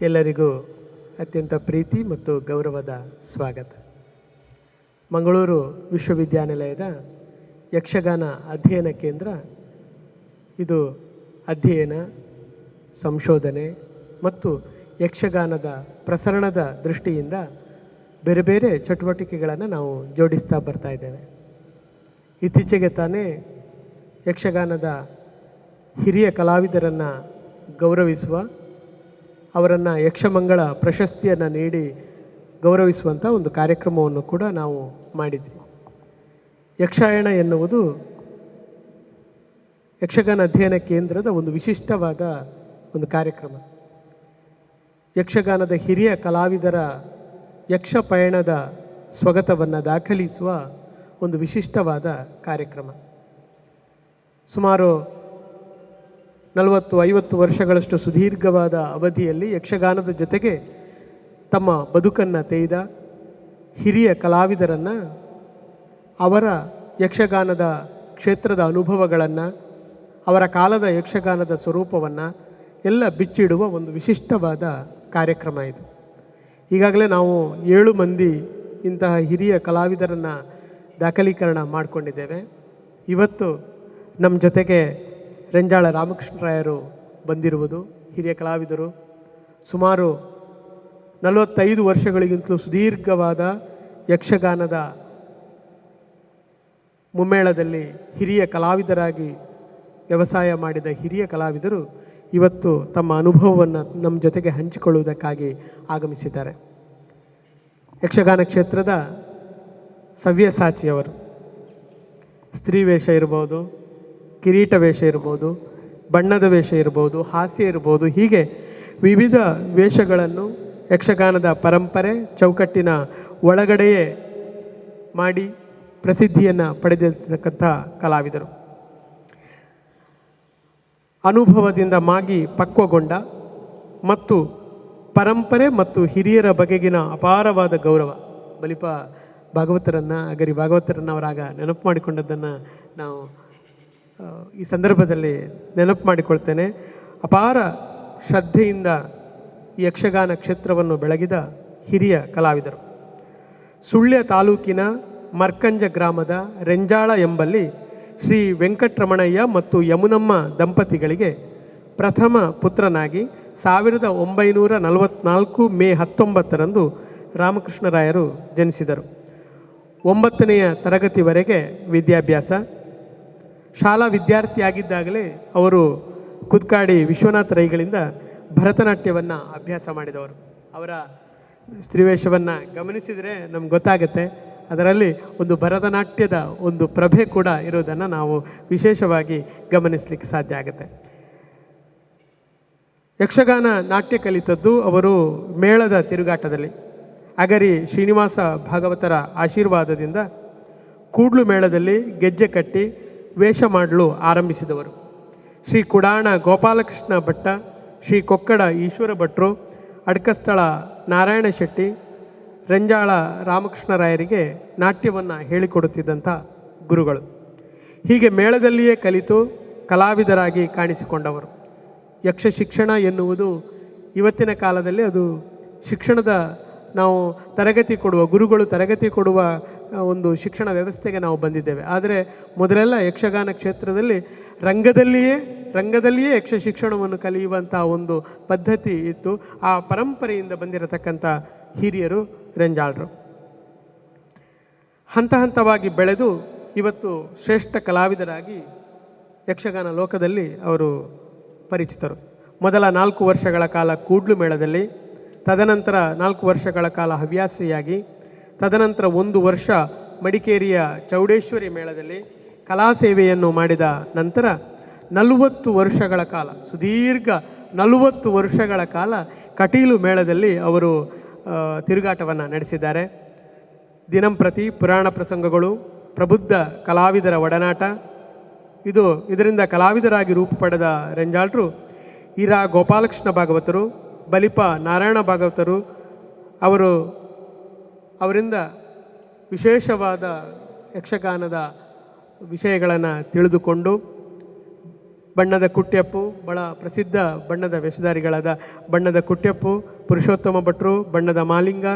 ಎಲ್ಲರಿಗೂ ಅತ್ಯಂತ ಪ್ರೀತಿ ಮತ್ತು ಗೌರವದ ಸ್ವಾಗತ. ಮಂಗಳೂರು ವಿಶ್ವವಿದ್ಯಾನಿಲಯದ ಯಕ್ಷಗಾನ ಅಧ್ಯಯನ ಕೇಂದ್ರ, ಇದು ಅಧ್ಯಯನ, ಸಂಶೋಧನೆ ಮತ್ತು ಯಕ್ಷಗಾನದ ಪ್ರಸರಣದ ದೃಷ್ಟಿಯಿಂದ ಬೇರೆ ಬೇರೆ ಚಟುವಟಿಕೆಗಳನ್ನು ನಾವು ಜೋಡಿಸ್ತಾ ಬರ್ತಾ ಇದ್ದೇವೆ. ಇತ್ತೀಚೆಗೆ ತಾನೇ ಯಕ್ಷಗಾನದ ಹಿರಿಯ ಕಲಾವಿದರನ್ನು ಗೌರವಿಸುವ ಅವರನ್ನು ಯಕ್ಷಮಂಗಳ ಪ್ರಶಸ್ತಿಯನ್ನು ನೀಡಿ ಗೌರವಿಸುವಂಥ ಒಂದು ಕಾರ್ಯಕ್ರಮವನ್ನು ಕೂಡ ನಾವು ಮಾಡಿದ್ವಿ. ಯಕ್ಷಾಯಣ ಎನ್ನುವುದು ಯಕ್ಷಗಾನ ಅಧ್ಯಯನ ಕೇಂದ್ರದ ಒಂದು ವಿಶಿಷ್ಟವಾದ ಒಂದು ಕಾರ್ಯಕ್ರಮ. ಯಕ್ಷಗಾನದ ಹಿರಿಯ ಕಲಾವಿದರ ಯಕ್ಷ ಪಯಣದ ಸ್ವಗತವನ್ನು ದಾಖಲಿಸುವ ಒಂದು ವಿಶಿಷ್ಟವಾದ ಕಾರ್ಯಕ್ರಮ. ಸುಮಾರು ನಲವತ್ತು, ಐವತ್ತು ವರ್ಷಗಳಷ್ಟು ಸುದೀರ್ಘವಾದ ಅವಧಿಯಲ್ಲಿ ಯಕ್ಷಗಾನದ ಜೊತೆಗೆ ತಮ್ಮ ಬದುಕನ್ನು ತೆಯ್ದ ಹಿರಿಯ ಕಲಾವಿದರನ್ನು, ಅವರ ಯಕ್ಷಗಾನದ ಕ್ಷೇತ್ರದ ಅನುಭವಗಳನ್ನು, ಅವರ ಕಾಲದ ಯಕ್ಷಗಾನದ ಸ್ವರೂಪವನ್ನು ಎಲ್ಲ ಬಿಚ್ಚಿಡುವ ಒಂದು ವಿಶಿಷ್ಟವಾದ ಕಾರ್ಯಕ್ರಮ ಇದು. ಈಗಾಗಲೇ ನಾವು ಏಳು ಮಂದಿ ಇಂತಹ ಹಿರಿಯ ಕಲಾವಿದರನ್ನು ದಾಖಲೀಕರಣ ಮಾಡಿಕೊಂಡಿದ್ದೇವೆ. ಇವತ್ತು ನಮ್ಮ ಜೊತೆಗೆ ರೆಂಜಾಳ ರಾಮಕೃಷ್ಣರಾಯರು ಬಂದಿರುವುದು ಹಿರಿಯ ಕಲಾವಿದರು. ಸುಮಾರು ನಲವತ್ತೈದು ವರ್ಷಗಳಿಗಿಂತಲೂ ಸುದೀರ್ಘವಾದ ಯಕ್ಷಗಾನದ ಮುಮ್ಮೇಳದಲ್ಲಿ ಹಿರಿಯ ಕಲಾವಿದರಾಗಿ ವ್ಯವಸಾಯ ಮಾಡಿದ ಹಿರಿಯ ಕಲಾವಿದರು ಇವತ್ತು ತಮ್ಮ ಅನುಭವವನ್ನು ನಮ್ಮ ಜೊತೆಗೆ ಹಂಚಿಕೊಳ್ಳುವುದಕ್ಕಾಗಿ ಆಗಮಿಸಿದ್ದಾರೆ. ಯಕ್ಷಗಾನ ಕ್ಷೇತ್ರದ ಸವ್ಯಸಾಚಿಯವರು. ಸ್ತ್ರೀ ವೇಷ ಇರ್ಬೋದು ಕಿರೀಟ ವೇಷ ಇರ್ಬೋದು, ಬಣ್ಣದ ವೇಷ ಇರ್ಬೋದು, ಹಾಸ್ಯ ಇರ್ಬೋದು, ಹೀಗೆ ವಿವಿಧ ವೇಷಗಳನ್ನು ಯಕ್ಷಗಾನದ ಪರಂಪರೆ ಚೌಕಟ್ಟಿನ ಒಳಗಡೆಯೇ ಮಾಡಿ ಪ್ರಸಿದ್ಧಿಯನ್ನು ಪಡೆದಿರ್ತಕ್ಕಂಥ ಕಲಾವಿದರು. ಅನುಭವದಿಂದ ಮಾಗಿ ಪಕ್ವಗೊಂಡ ಮತ್ತು ಪರಂಪರೆ ಮತ್ತು ಹಿರಿಯರ ಬಗೆಗಿನ ಅಪಾರವಾದ ಗೌರವ. ಬಲಿಪ ಭಾಗವತರನ್ನು, ಅಗರಿ ಭಾಗವತರನ್ನು ಅವರಾಗ ನೆನಪು ಮಾಡಿಕೊಂಡದ್ದನ್ನು ನಾವು ಈ ಸಂದರ್ಭದಲ್ಲಿ ನೆನಪು ಮಾಡಿಕೊಳ್ತೇನೆ. ಅಪಾರ ಶ್ರದ್ಧೆಯಿಂದ ಯಕ್ಷಗಾನ ಕ್ಷೇತ್ರವನ್ನು ಬೆಳಗಿದ ಹಿರಿಯ ಕಲಾವಿದರು. ಸುಳ್ಯ ತಾಲೂಕಿನ ಮರ್ಕಂಜ ಗ್ರಾಮದ ರೆಂಜಾಳ ಎಂಬಲ್ಲಿ ಶ್ರೀ ವೆಂಕಟರಮಣಯ್ಯ ಮತ್ತು ಯಮುನಮ್ಮ ದಂಪತಿಗಳಿಗೆ ಪ್ರಥಮ ಪುತ್ರನಾಗಿ ಸಾವಿರದ ಒಂಬೈನೂರ ನಲವತ್ನಾಲ್ಕು ಮೇ ಹತ್ತೊಂಬತ್ತರಂದು ರಾಮಕೃಷ್ಣರಾಯರು ಜನಿಸಿದರು. ಒಂಬತ್ತನೆಯ ತರಗತಿವರೆಗೆ ವಿದ್ಯಾಭ್ಯಾಸ. ಶಾಲಾ ವಿದ್ಯಾರ್ಥಿಯಾಗಿದ್ದಾಗಲೇ ಅವರು ಕುದ್ಕಾಡಿ ವಿಶ್ವನಾಥ ರೈಗಳಿಂದ ಭರತನಾಟ್ಯವನ್ನು ಅಭ್ಯಾಸ ಮಾಡಿದವರು. ಅವರ ಸ್ತ್ರೀವೇಷವನ್ನು ಗಮನಿಸಿದರೆ ನಮ್ಗೆ ಗೊತ್ತಾಗುತ್ತೆ. ಅದರಲ್ಲಿ ಒಂದು ಭರತನಾಟ್ಯದ ಒಂದು ಪ್ರಭೆ ಕೂಡ ಇರೋದನ್ನು ನಾವು ವಿಶೇಷವಾಗಿ ಗಮನಿಸಲಿಕ್ಕೆ ಸಾಧ್ಯ ಆಗುತ್ತೆ. ಯಕ್ಷಗಾನ ನಾಟ್ಯ ಕಲಿತದ್ದು ಅವರು ಮೇಳದ ತಿರುಗಾಟದಲ್ಲಿ. ಅಗರಿ ಶ್ರೀನಿವಾಸ ಭಾಗವತರ ಆಶೀರ್ವಾದದಿಂದ ಕೂಡ್ಲು ಮೇಳದಲ್ಲಿ ಗೆಜ್ಜೆ ಕಟ್ಟಿ ವೇಷ ಮಾಡಲು ಆರಂಭಿಸಿದವರು. ಶ್ರೀ ಕುಡಾಣ ಗೋಪಾಲಕೃಷ್ಣ ಭಟ್ಟ, ಶ್ರೀ ಕೊಕ್ಕಡ ಈಶ್ವರ ಭಟ್ರು, ಅಡ್ಕಸ್ಥಳ ನಾರಾಯಣ ಶೆಟ್ಟಿ, ರಂಜಾಳ ರಾಮಕೃಷ್ಣರಾಯರಿಗೆ ನಾಟ್ಯವನ್ನು ಹೇಳಿಕೊಡುತ್ತಿದ್ದಂಥ ಗುರುಗಳು. ಹೀಗೆ ಮೇಳದಲ್ಲಿಯೇ ಕಲಿತು ಕಲಾವಿದರಾಗಿ ಕಾಣಿಸಿಕೊಂಡವರು. ಯಕ್ಷ ಶಿಕ್ಷಣ ಎನ್ನುವುದು ಇವತ್ತಿನ ಕಾಲದಲ್ಲಿ ಅದು ಶಿಕ್ಷಣದ ನಾವು ತರಗತಿ ಕೊಡುವ, ಗುರುಗಳು ತರಗತಿ ಕೊಡುವ ಒಂದು ಶಿಕ್ಷಣ ವ್ಯವಸ್ಥೆಗೆ ನಾವು ಬಂದಿದ್ದೇವೆ. ಆದರೆ ಮೊದಲೆಲ್ಲ ಯಕ್ಷಗಾನ ಕ್ಷೇತ್ರದಲ್ಲಿ ರಂಗದಲ್ಲಿಯೇ ರಂಗದಲ್ಲಿಯೇ ಯಕ್ಷ ಶಿಕ್ಷಣವನ್ನು ಕಲಿಯುವಂಥ ಒಂದು ಪದ್ಧತಿ ಇತ್ತು. ಆ ಪರಂಪರೆಯಿಂದ ಬಂದಿರತಕ್ಕಂಥ ಹಿರಿಯರು, ರಂಜಾಳರು. ಹಂತ ಹಂತವಾಗಿ ಬೆಳೆದು ಇವತ್ತು ಶ್ರೇಷ್ಠ ಕಲಾವಿದರಾಗಿ ಯಕ್ಷಗಾನ ಲೋಕದಲ್ಲಿ ಅವರು ಪರಿಚಿತರು. ಮೊದಲ ನಾಲ್ಕು ವರ್ಷಗಳ ಕಾಲ ಕೂಡ್ಲು ಮೇಳದಲ್ಲಿ, ತದನಂತರ ನಾಲ್ಕು ವರ್ಷಗಳ ಕಾಲ ಹವ್ಯಾಸಿಯಾಗಿ ತದನಂತರ ಒಂದು ವರ್ಷ ಮಡಿಕೇರಿಯ ಚೌಡೇಶ್ವರಿ ಮೇಳದಲ್ಲಿ ಕಲಾ ಸೇವೆಯನ್ನು ಮಾಡಿದ ನಂತರ ನಲವತ್ತು ವರ್ಷಗಳ ಕಾಲ, ಸುದೀರ್ಘ ನಲವತ್ತು ವರ್ಷಗಳ ಕಾಲ ಕಟೀಲು ಮೇಳದಲ್ಲಿ ಅವರು ತಿರುಗಾಟವನ್ನು ನಡೆಸಿದ್ದಾರೆ. ದಿನಂಪ್ರತಿ ಪುರಾಣ ಪ್ರಸಂಗಗಳು, ಪ್ರಬುದ್ಧ ಕಲಾವಿದರ ಒಡನಾಟ. ಇದು ಇದರಿಂದ ಕಲಾವಿದರಾಗಿ ರೂಪು ಪಡೆದ ರೆಂಜಾಳ್ರು ಇರಾ ಗೋಪಾಲಕೃಷ್ಣ ಭಾಗವತರು, ಬಲಿಪ ನಾರಾಯಣ ಭಾಗವತರು, ಅವರು ಅವರಿಂದ ವಿಶೇಷವಾದ ಯಕ್ಷಗಾನದ ವಿಷಯಗಳನ್ನು ತಿಳಿದುಕೊಂಡು ಬಣ್ಣದ ಕುಟ್ಯಪ್ಪು, ಬಹಳ ಪ್ರಸಿದ್ಧ ಬಣ್ಣದ ವೇಷಧಾರಿಗಳಾದ ಬಣ್ಣದ ಕುಟ್ಯಪ್ಪು, ಪುರುಷೋತ್ತಮ ಭಟ್ರು, ಬಣ್ಣದ ಮಾಲಿಂಗ,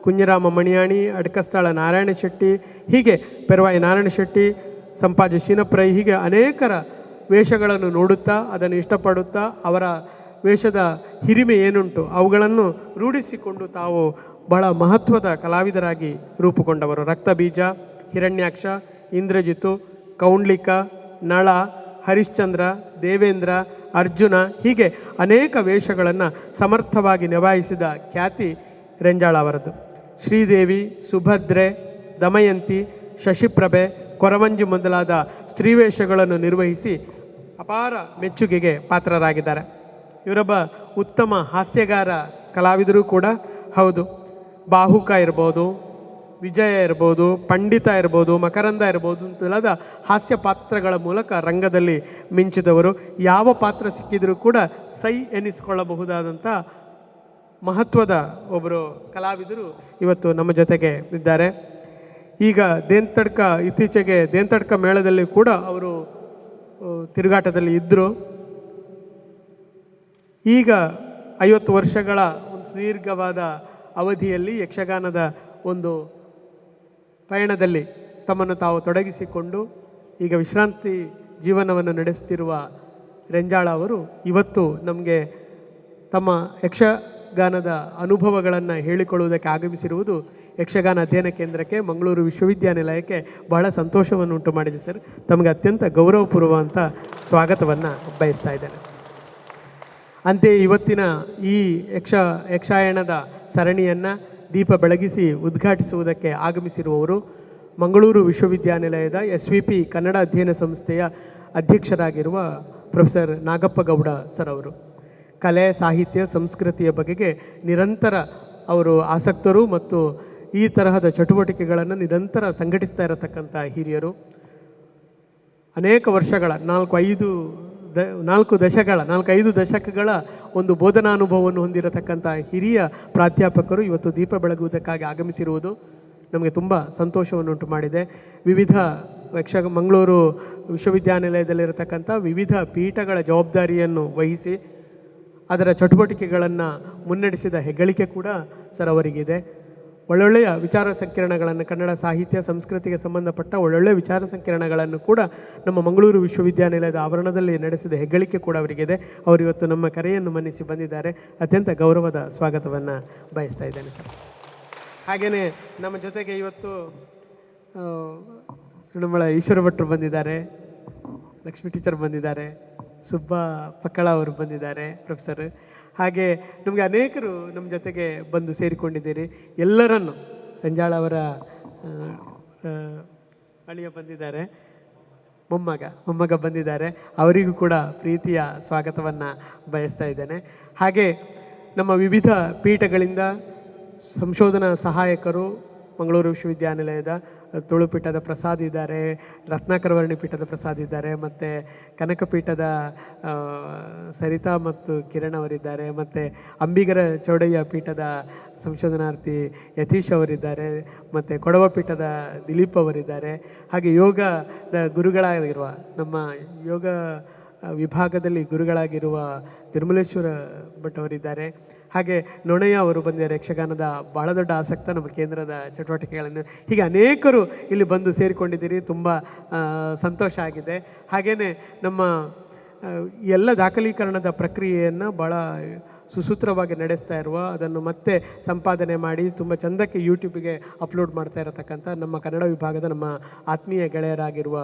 ಕುಂಜರಾಮ ಮಣಿಯಾಣಿ, ಅಡಕಸ್ಥಳ ನಾರಾಯಣ ಶೆಟ್ಟಿ, ಹೀಗೆ ಪೆರವಾಯಿ ನಾರಾಯಣ ಶೆಟ್ಟಿ, ಸಂಪಾಜಿ ಶೀನಪ್ರೈ, ಹೀಗೆ ಅನೇಕರ ವೇಷಗಳನ್ನು ನೋಡುತ್ತಾ, ಅದನ್ನು ಇಷ್ಟಪಡುತ್ತಾ, ಅವರ ವೇಷದ ಹಿರಿಮೆ ಏನುಂಟು ಅವುಗಳನ್ನು ರೂಢಿಸಿಕೊಂಡು ತಾವು ಬಹಳ ಮಹತ್ವದ ಕಲಾವಿದರಾಗಿ ರೂಪುಗೊಂಡವರು. ರಕ್ತಬೀಜ, ಹಿರಣ್ಯಾಕ್ಷ ಇಂದ್ರಜಿತು ಕೌಂಡ್ಲಿಕ, ನಳ, ಹರಿಶ್ಚಂದ್ರ, ದೇವೇಂದ್ರ, ಅರ್ಜುನ ಹೀಗೆ ಅನೇಕ ವೇಷಗಳನ್ನು ಸಮರ್ಥವಾಗಿ ನಿಭಾಯಿಸಿದ ಖ್ಯಾತಿ ರೆಂಜಾಳ ಅವರದ್ದು ಶ್ರೀದೇವಿ, ಸುಭದ್ರೆ, ದಮಯಂತಿ, ಶಶಿಪ್ರಭೆ, ಕೊರವಂಜಿ ಮೊದಲಾದ ಸ್ತ್ರೀವೇಷಗಳನ್ನು ನಿರ್ವಹಿಸಿ ಅಪಾರ ಮೆಚ್ಚುಗೆಗೆ ಪಾತ್ರರಾಗಿದ್ದಾರೆ. ಇವರೊಬ್ಬ ಉತ್ತಮ ಹಾಸ್ಯಗಾರ ಕಲಾವಿದರು ಕೂಡ ಹೌದು. ಬಾಹುಕ ಇರ್ಬೋದು, ವಿಜಯ ಇರ್ಬೋದು, ಪಂಡಿತ ಇರ್ಬೋದು, ಮಕರಂದ ಇರ್ಬೋದು ಅಂತೆಲ್ಲದ ಹಾಸ್ಯ ಪಾತ್ರಗಳ ಮೂಲಕ ರಂಗದಲ್ಲಿ ಮಿಂಚಿದವರು. ಯಾವ ಪಾತ್ರ ಸಿಕ್ಕಿದರೂ ಕೂಡ ಸೈ ಎನಿಸಿಕೊಳ್ಳಬಹುದಾದಂಥ ಮಹತ್ವದ ಒಬ್ಬರು ಕಲಾವಿದರು ಇವತ್ತು ನಮ್ಮ ಜೊತೆಗೆ ಇದ್ದಾರೆ. ಈಗ ದೇಂತಡ್ಕ, ಇತ್ತೀಚೆಗೆ ದೇಂತಡ್ಕ ಮೇಳದಲ್ಲಿ ಕೂಡ ಅವರು ತಿರುಗಾಟದಲ್ಲಿ ಇದ್ದರು ಈಗ ಐವತ್ತು ವರ್ಷಗಳ ಒಂದು ಸುದೀರ್ಘವಾದ ಅವಧಿಯಲ್ಲಿ ಯಕ್ಷಗಾನದ ಒಂದು ಪಯಣದಲ್ಲಿ ತಮ್ಮನ್ನು ತಾವು ತೊಡಗಿಸಿಕೊಂಡು ಈಗ ವಿಶ್ರಾಂತಿ ಜೀವನವನ್ನು ನಡೆಸುತ್ತಿರುವ ರೆಂಜಾಳ ಅವರು ಇವತ್ತು ನಮಗೆ ತಮ್ಮ ಯಕ್ಷಗಾನದ ಅನುಭವಗಳನ್ನು ಹೇಳಿಕೊಳ್ಳುವುದಕ್ಕೆ ಆಗಮಿಸಿರುವುದು ಯಕ್ಷಗಾನ ಅಧ್ಯಯನ ಕೇಂದ್ರಕ್ಕೆ ಮಂಗಳೂರು ವಿಶ್ವವಿದ್ಯಾನಿಲಯಕ್ಕೆ ಬಹಳ ಸಂತೋಷವನ್ನು ಉಂಟು ಮಾಡಿದೆ ಸರ್. ತಮಗೆ ಅತ್ಯಂತ ಗೌರವಪೂರ್ವವಂತ ಸ್ವಾಗತವನ್ನು ಬಯಸ್ತಾ ಇದ್ದೇನೆ. ಅಂತೆಯೇ ಇವತ್ತಿನ ಈ ಯಕ್ಷ ಯಕ್ಷಾಯಣದ ಸರಣಿಯನ್ನು ದೀಪ ಬೆಳಗಿಸಿ ಉದ್ಘಾಟಿಸುವುದಕ್ಕೆ ಆಗಮಿಸಿರುವವರು ಮಂಗಳೂರು ವಿಶ್ವವಿದ್ಯಾನಿಲಯದ ಎಸ್ ವಿ ಪಿ ಕನ್ನಡ ಅಧ್ಯಯನ ಸಂಸ್ಥೆಯ ಅಧ್ಯಕ್ಷರಾಗಿರುವ ಪ್ರೊಫೆಸರ್ ನಾಗಪ್ಪಗೌಡ ಸರ್ ಅವರು. ಕಲೆ, ಸಾಹಿತ್ಯ, ಸಂಸ್ಕೃತಿಯ ಬಗೆಗೆ ನಿರಂತರ ಅವರು ಆಸಕ್ತರು ಮತ್ತು ಈ ತರಹದ ಚಟುವಟಿಕೆಗಳನ್ನು ನಿರಂತರ ಸಂಘಟಿಸ್ತಾ ಇರತಕ್ಕಂಥ ಹಿರಿಯರು. ಅನೇಕ ವರ್ಷಗಳ ನಾಲ್ಕು ಐದು ದ, ನಾಲ್ಕು ದಶಕಗಳ ನಾಲ್ಕೈದು ದಶಕಗಳ ಒಂದು ಬೋಧನಾನುಭವವನ್ನು ಹೊಂದಿರತಕ್ಕಂಥ ಹಿರಿಯ ಪ್ರಾಧ್ಯಾಪಕರು ಇವತ್ತು ದೀಪ ಬೆಳಗುವುದಕ್ಕಾಗಿ ಆಗಮಿಸಿರುವುದು ನಮಗೆ ತುಂಬ ಸಂತೋಷವನ್ನುಂಟು ಮಾಡಿದೆ. ವಿವಿಧ ಯಕ್ಷ ಮಂಗಳೂರು ವಿಶ್ವವಿದ್ಯಾನಿಲಯದಲ್ಲಿರತಕ್ಕಂಥ ವಿವಿಧ ಪೀಠಗಳ ಜವಾಬ್ದಾರಿಯನ್ನು ವಹಿಸಿ, ಅದರ ಚಟುವಟಿಕೆಗಳನ್ನು ಮುನ್ನಡೆಸಿದ ಹೆಗ್ಗಳಿಕೆ ಕೂಡ ಸರ್ ಅವರಿಗಿದೆ. ಒಳ್ಳೊಳ್ಳೆಯ ವಿಚಾರ ಸಂಕಿರಣಗಳನ್ನು ಕನ್ನಡ ಸಾಹಿತ್ಯ, ಸಂಸ್ಕೃತಿಗೆ ಸಂಬಂಧಪಟ್ಟ ಒಳ್ಳೊಳ್ಳೆಯ ವಿಚಾರ ಸಂಕಿರಣಗಳನ್ನು ಕೂಡ ನಮ್ಮ ಮಂಗಳೂರು ವಿಶ್ವವಿದ್ಯಾನಿಲಯದ ಆವರಣದಲ್ಲಿ ನಡೆಸಿದ ಹೆಗ್ಗಳಿಕೆ ಕೂಡ ಅವರಿಗಿದೆ. ಅವರು ಇವತ್ತು ನಮ್ಮ ಕರೆಯನ್ನು ಮನ್ನಿಸಿ ಬಂದಿದ್ದಾರೆ. ಅತ್ಯಂತ ಗೌರವದ ಸ್ವಾಗತವನ್ನು ಬಯಸ್ತಾ ಇದ್ದೇನೆ ಸರ್. ಹಾಗೆಯೇ ನಮ್ಮ ಜೊತೆಗೆ ಇವತ್ತು ಸುಣಮಳ ಈಶ್ವರ ಭಟ್ರು ಬಂದಿದ್ದಾರೆ, ಲಕ್ಷ್ಮೀ ಟೀಚರ್ ಬಂದಿದ್ದಾರೆ, ಸುಬ್ಬ ಪಕ್ಕಳ ಅವರು ಬಂದಿದ್ದಾರೆ, ಪ್ರೊಫೆಸರ್. ಹಾಗೆ ನಮಗೆ ಅನೇಕರು ನಮ್ಮ ಜೊತೆಗೆ ಬಂದು ಸೇರಿಕೊಂಡಿದ್ದೀರಿ. ಎಲ್ಲರನ್ನು ಸಂಜಾಳ ಅವರ ಅಳಿಯ ಬಂದಿದ್ದಾರೆ. ಮೊಮ್ಮಗ ಮೊಮ್ಮಗ ಬಂದಿದ್ದಾರೆ. ಅವರಿಗೂ ಕೂಡ ಪ್ರೀತಿಯ ಸ್ವಾಗತವನ್ನು ಬಯಸ್ತಾ ಇದ್ದೇನೆ. ಹಾಗೆ ನಮ್ಮ ವಿವಿಧ ಪೀಠಗಳಿಂದ ಸಂಶೋಧನಾ ಸಹಾಯಕರು ಮಂಗಳೂರು ವಿಶ್ವವಿದ್ಯಾನಿಲಯದ ತುಳುಪೀಠದ ಪ್ರಸಾದ್ ಇದ್ದಾರೆ ರತ್ನಾಕರವರ್ಣಿ ಪೀಠದ ಪ್ರಸಾದ್ ಇದ್ದಾರೆ, ಮತ್ತು ಕನಕಪೀಠದ ಸರಿತಾ ಮತ್ತು ಕಿರಣ್ ಅವರಿದ್ದಾರೆ, ಮತ್ತು ಅಂಬಿಗರ ಚೌಡಯ್ಯ ಪೀಠದ ಸಂಶೋಧನಾರ್ಥಿ ಯತೀಶ್ ಅವರಿದ್ದಾರೆ, ಮತ್ತು ಕೊಡವ ಪೀಠದ ದಿಲೀಪ್ ಅವರಿದ್ದಾರೆ. ಹಾಗೆ ಯೋಗದ ಗುರುಗಳಾಗಿರುವ, ನಮ್ಮ ಯೋಗ ವಿಭಾಗದಲ್ಲಿ ಗುರುಗಳಾಗಿರುವ ತಿರುಮಲೇಶ್ವರ ಭಟ್ ಅವರಿದ್ದಾರೆ. ಹಾಗೆ ನೊಣಯ್ಯ ಅವರು ಬಂದಿದ್ದಾರೆ. ಯಕ್ಷಗಾನದ ಬಹಳ ದೊಡ್ಡ ಆಸಕ್ತ ನಮ್ಮ ಕೇಂದ್ರದ ಚಟುವಟಿಕೆಗಳನ್ನು ಹೀಗೆ ಅನೇಕರು ಇಲ್ಲಿ ಬಂದು ಸೇರಿಕೊಂಡಿದ್ದೀರಿ. ತುಂಬ ಸಂತೋಷ ಆಗಿದೆ. ಹಾಗೆಯೇ ನಮ್ಮ ಎಲ್ಲ ದಾಖಲೀಕರಣದ ಪ್ರಕ್ರಿಯೆಯನ್ನು ಭಾಳ ಸುಸೂತ್ರವಾಗಿ ನಡೆಸ್ತಾ ಇರುವ, ಅದನ್ನು ಮತ್ತೆ ಸಂಪಾದನೆ ಮಾಡಿ ತುಂಬ ಚಂದಕ್ಕೆ ಯೂಟ್ಯೂಬಿಗೆ ಅಪ್ಲೋಡ್ ಮಾಡ್ತಾ ಇರತಕ್ಕಂಥ ನಮ್ಮ ಕನ್ನಡ ವಿಭಾಗದ ನಮ್ಮ ಆತ್ಮೀಯ ಗೆಳೆಯರಾಗಿರುವ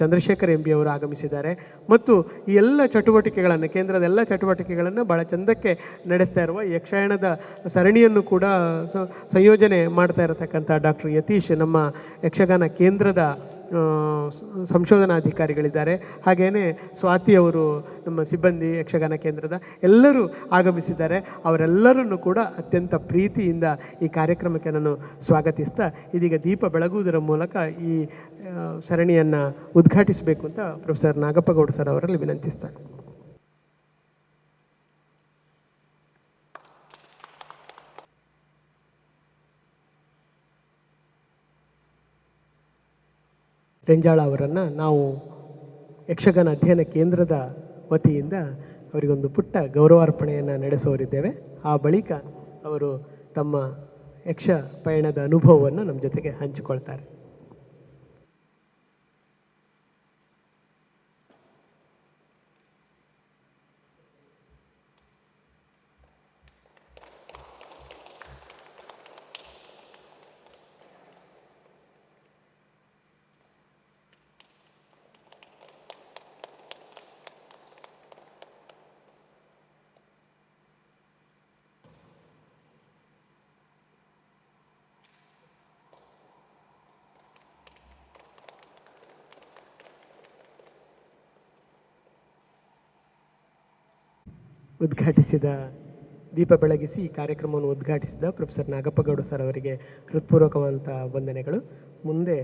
ಚಂದ್ರಶೇಖರ್ ಎಂ ಬಿ ಅವರು ಆಗಮಿಸಿದ್ದಾರೆ. ಮತ್ತು ಈ ಎಲ್ಲ ಚಟುವಟಿಕೆಗಳನ್ನು, ಕೇಂದ್ರದ ಎಲ್ಲ ಚಟುವಟಿಕೆಗಳನ್ನು ಭಾಳ ಚಂದಕ್ಕೆ ನಡೆಸ್ತಾ ಇರುವ ಯಕ್ಷಗಾನದ ಸರಣಿಯನ್ನು ಕೂಡ ಸಂಯೋಜನೆ ಮಾಡ್ತಾ ಇರತಕ್ಕಂಥ ಡಾಕ್ಟರ್ ಯತೀಶ್, ನಮ್ಮ ಯಕ್ಷಗಾನ ಕೇಂದ್ರದ ಸಂಶೋಧನಾಧಿಕಾರಿಗಳಿದ್ದಾರೆ. ಹಾಗೆಯೇ ಸ್ವಾತಿ ಅವರು ನಮ್ಮ ಸಿಬ್ಬಂದಿ ಯಕ್ಷಗಾನ ಕೇಂದ್ರದ ಎಲ್ಲರೂ ಆಗಮಿಸಿದ್ದಾರೆ. ಅವರೆಲ್ಲರನ್ನು ಕೂಡ ಅತ್ಯಂತ ಪ್ರೀತಿಯಿಂದ ಈ ಕಾರ್ಯಕ್ರಮಕ್ಕೆ ನಾನು ಸ್ವಾಗತಿಸ್ತಾ, ಇದೀಗ ದೀಪ ಬೆಳಗುವುದರ ಮೂಲಕ ಈ ಸರಣಿಯನ್ನು ಉದ್ಘಾಟಿಸಬೇಕು ಅಂತ ಪ್ರೊಫೆಸರ್ ನಾಗಪ್ಪಗೌಡ ಸರ್ ಅವರಲ್ಲಿ ವಿನಂತಿಸ್ತಾರೆ ರೆಂಜಾಳ ಅವರನ್ನು ನಾವು ಯಕ್ಷಗಾನ ಅಧ್ಯಯನ ಕೇಂದ್ರದ ವತಿಯಿಂದ ಅವರಿಗೊಂದು ಪುಟ್ಟ ಗೌರವಾರ್ಪಣೆಯನ್ನು ನಡೆಸೋರಿದ್ದೇವೆ ಆ ಬಳಿಕ ಅವರು ತಮ್ಮ ಯಕ್ಷ ಪಯಣದ ಅನುಭವವನ್ನು ನಮ್ಮ ಜೊತೆಗೆ ಹಂಚಿಕೊಳ್ತಾರೆ. ಉದ್ಘಾಟಿಸಿದ ದೀಪ ಬೆಳಗಿಸಿ ಈ ಕಾರ್ಯಕ್ರಮವನ್ನು ಉದ್ಘಾಟಿಸಿದ ಪ್ರೊಫೆಸರ್ ನಾಗಪ್ಪಗೌಡ ಸರ್ ಅವರಿಗೆ ಹೃತ್ಪೂರ್ವಕವಾದಂಥ ವಂದನೆಗಳು. ಮುಂದೆ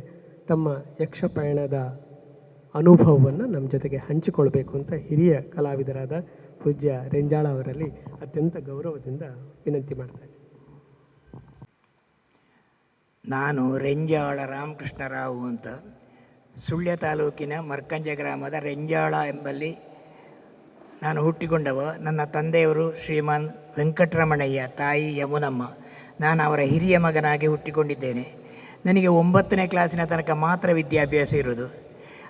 ತಮ್ಮ ಯಕ್ಷಪಯಣದ ಅನುಭವವನ್ನು ನಮ್ಮ ಜೊತೆಗೆ ಹಂಚಿಕೊಳ್ಬೇಕು ಅಂತ ಹಿರಿಯ ಕಲಾವಿದರಾದ ಪೂಜ್ಯ ರೆಂಜಾಳ ಅವರಲ್ಲಿ ಅತ್ಯಂತ ಗೌರವದಿಂದ ವಿನಂತಿ ಮಾಡ್ತಾರೆ ನಾನು ರೆಂಜಾಳ ರಾಮಕೃಷ್ಣರಾವು ಅಂತ ಸುಳ್ಯ ತಾಲೂಕಿನ ಮರ್ಕಂಜ ಗ್ರಾಮದ ರೆಂಜಾಳ ಎಂಬಲ್ಲಿ ನಾನು ಹುಟ್ಟಿಕೊಂಡವ, ನನ್ನ ತಂದೆಯವರು ಶ್ರೀಮಾನ್ ವೆಂಕಟರಮಣಯ್ಯ, ತಾಯಿ ಯಮುನಮ್ಮ. ನಾನು ಅವರ ಹಿರಿಯ ಮಗನಾಗಿ ಹುಟ್ಟಿಕೊಂಡಿದ್ದೇನೆ. ನನಗೆ ಒಂಬತ್ತನೇ ಕ್ಲಾಸಿನ ತನಕ ಮಾತ್ರ ವಿದ್ಯಾಭ್ಯಾಸ ಇರೋದು